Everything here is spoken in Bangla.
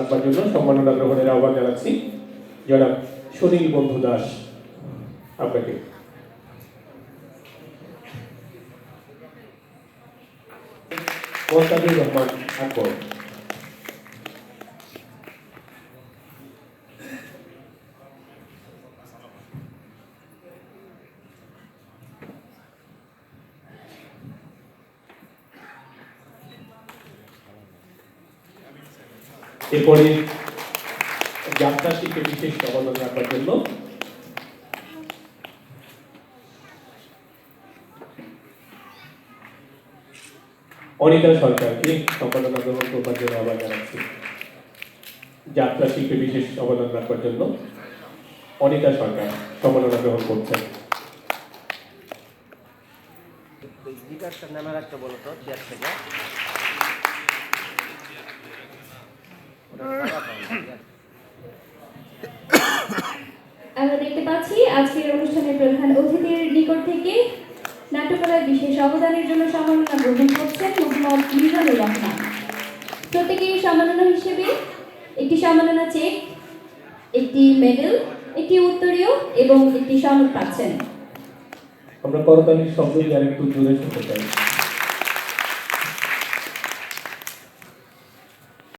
রাখবার জন্য সম্মাননা গ্রহণের আহ্বান জানাচ্ছি। যারা সুনীল বন্ধু দাস আপনাকে। মোস্তাফিজ রহমান আকবর। এরপরে যাত্রা শিল্পে বিশেষ অবদান রাখার জন্য। অনিতা সরকারকে সম্পাদনা গ্রহণ করবার জন্য আবার জানাচ্ছি। যাত্রা শিল্পে বিশেষ অবদান রাখবার জন্য অনিতা সরকার সম্পাদনা গ্রহণ করছেন। গিটারটার নামে রাখতে বলো তো চেয়ার থেকে। আমরা দেখতে পাচ্ছি আজকের অনুষ্ঠানের প্রধান অতিথির নিকট থেকে নাট্যকলার বিশেষ অবদানের জন্য সম্মাননা গ্রহণ করছেন মোহাম্মদ মিজানুর রহমান। প্রত্যেকেই সম্মাননা হিসেবে একটি সম্মাননা চেক, একটি মেডেল, একটি উত্তরীয় এবং একটি সনদ পাচ্ছেন। আমরা করতালির শব্দ আরেকটু জোরে শুনতে চাই।